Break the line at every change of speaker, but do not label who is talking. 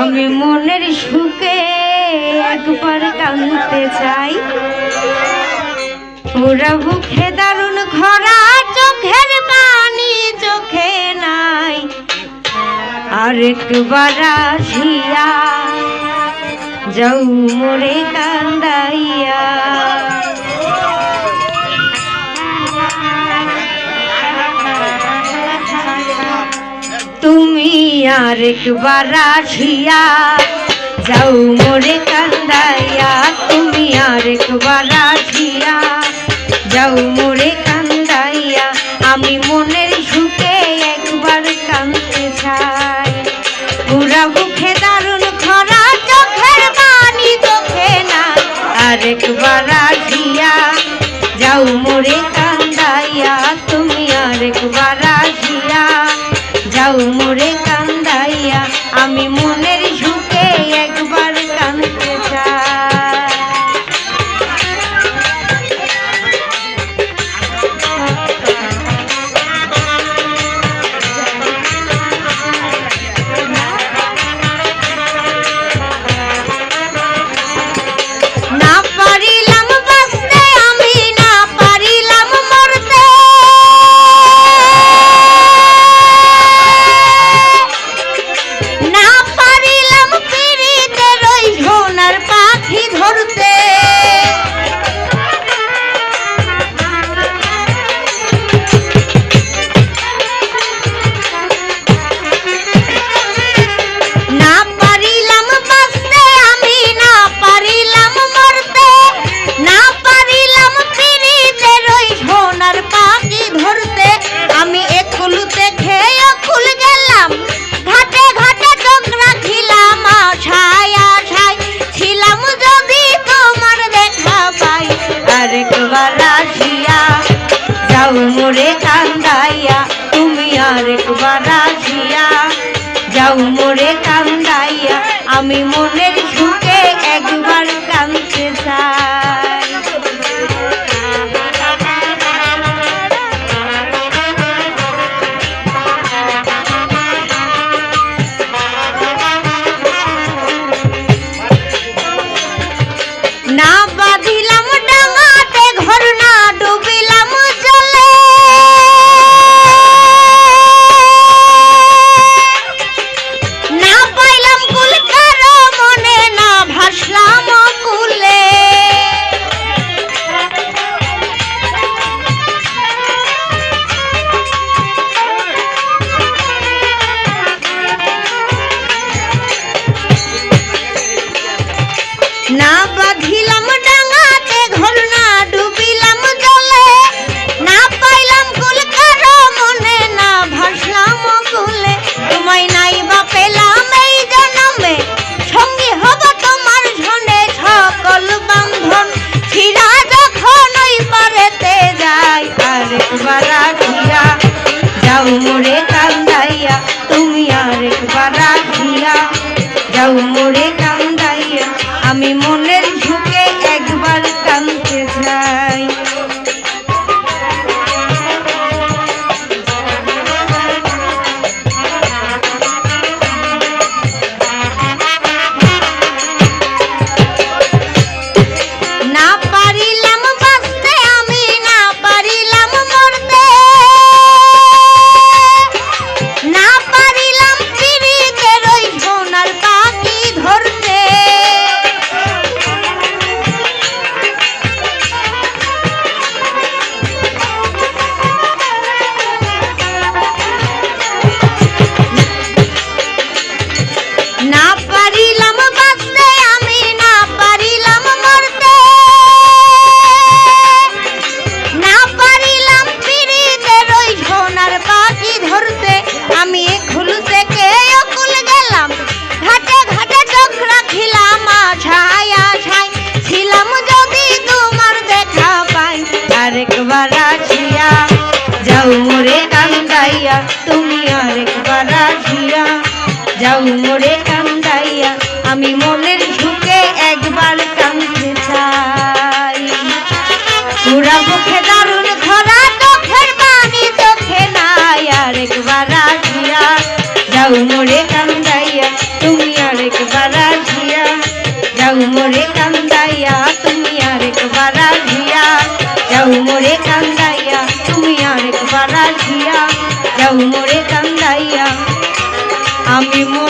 আমি মনের সুখে একবার কাঁদতে চাই। পুরা বুকে দারুণ খরা চোখের পানি চোখে নাই। আরেকবার আসিয়া যাও মোরে কান্দাইয়া। তুমি আর একবার আসিয়া যাও মোরে কান্দাইয়া, তুমি আর একবার আসিয়া যাও মোরে কান্দাইয়া, আমি মনের যাও যাও মোরে কান্দাইয়া তুমি আরেকবার আসিয়া যাও মোরে কান্দাইয়া আমি মনের যাও মোরে কান্দাইয়া আমি কান্দাইয়া, তুমি আরেকবার আসিয়া যাও মোরে কান্দাইয়া, আমি মনের ঝুঁকে একবার কান্দতে চাই। পুরা মুখে দারুণ খরা চোখের পানি চোখে নাই, আরেকবার আসিয়া যাও মোরে কান্দাইয়া, তুমি আরেকবার আসিয়া যাও মোরে কান্দাইয়া, তুমি আরেকবার আসিয়া যাও মোরে কান্দাইয়া। আমি মনের